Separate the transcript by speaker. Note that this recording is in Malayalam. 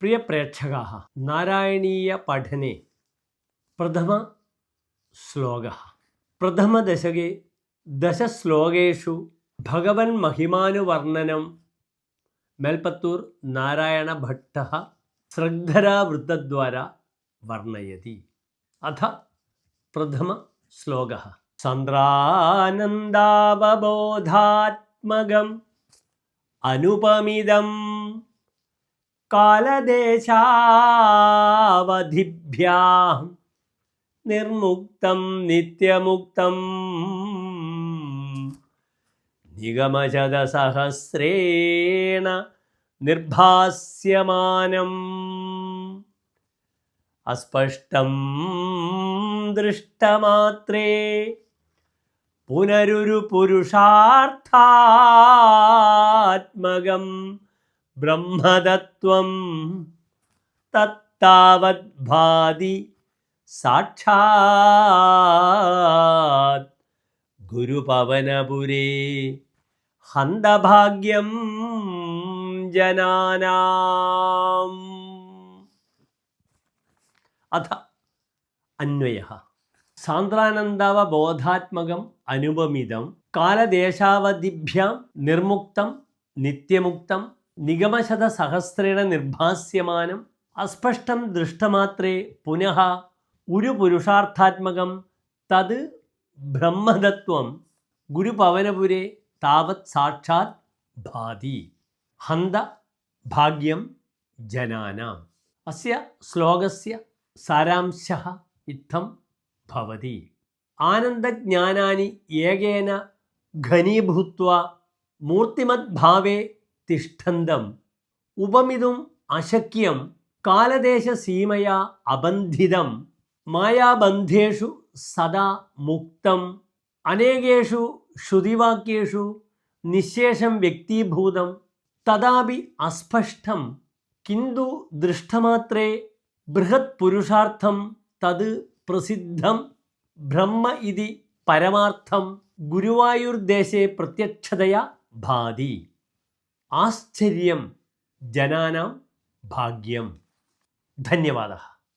Speaker 1: प्रियप्रेक्षकाः नारायणीयपाठने प्रथमश्लोकः प्रथमदशके दशश्लोकेषु भगवन्महिमानुवर्णनं मेल्पत्तूर् नारायणभट्टः श्रद्धरावृत्तद्वारा वर्णयति अथ प्रथमश्लोकः चन्द्रानन्दावबोधात्मकम् अनुपमिदम् കാലദേശാവധിഭ്യാം നിർമുക്തം നിത്യമുക്തം. നിഗമശതസഹസ്രേണ നിർഭാസ്യമാനം. അസ്പഷ്ടം ദൃഷ്ടമാത്രേ പുനരുരു പുരുഷാർത്ഥാത്മകം ബ്രഹ്മതത്വം തത്താവത് ഭാതി സാക്ഷാത് ഗുരുപവനപുരേ ഹന്തഭാഗ്യം ജനാനാം. അഥ അന്വയ. സാന്ദ്രാനന്ദവബോധാത്മകം അനുപമിതം. കാലദേശാവധിഭ്യം നിർമുക്തം നിത്യമുക്തം നിഗമശതസഹസ്രേണ നിർഭാസ്യമാനം അസ്പഷ്ടം ദൃഷ്ടമാത്രേ പുനഃ ഒരു പുരുഷാർത്ഥാത്മകം തത് ബ്രഹ്മതത്വം ഗുരുപവനപുരെ താവത് സാക്ഷാത് ഭാതി. ഹന്ത ഭാഗ്യം ജനാനാം. അസ്യ ശ്ലോകസ്യ സാരാംശ ഇത്തം ഭവതി. ആനന്ദജ്ഞാനാനി ഏകേന ഘനീഭൂത്വ മൂർത്തിമദ്ഭാവേ തിഷ്ഠന്തം. ഉപമിതും അശക്യം. കാലദേശസീമയാ അബന്ധിതം. മായാബന്ധേഷു സദാ മുക്തം. അനേകേഷു ശ്രുതിവാക്യേഷു നിശേഷം വ്യക്തീഭൂതം. തഥാപി അസ്പഷ്ടം കിന്തു ദൃഷ്ടമാത്രേ ബൃഹത് പുരുഷാർത്ഥം തത് പ്രസിദ്ധം. ബ്രഹ്മ ഇതി പരമാർത്ഥം. ഗുരുവായൂർദേശേ പ്രത്യക്ഷതയ ഭാതി. ആശ്ചര്യം ജനാനാം ഭാഗ്യം. ധന്യവാദः.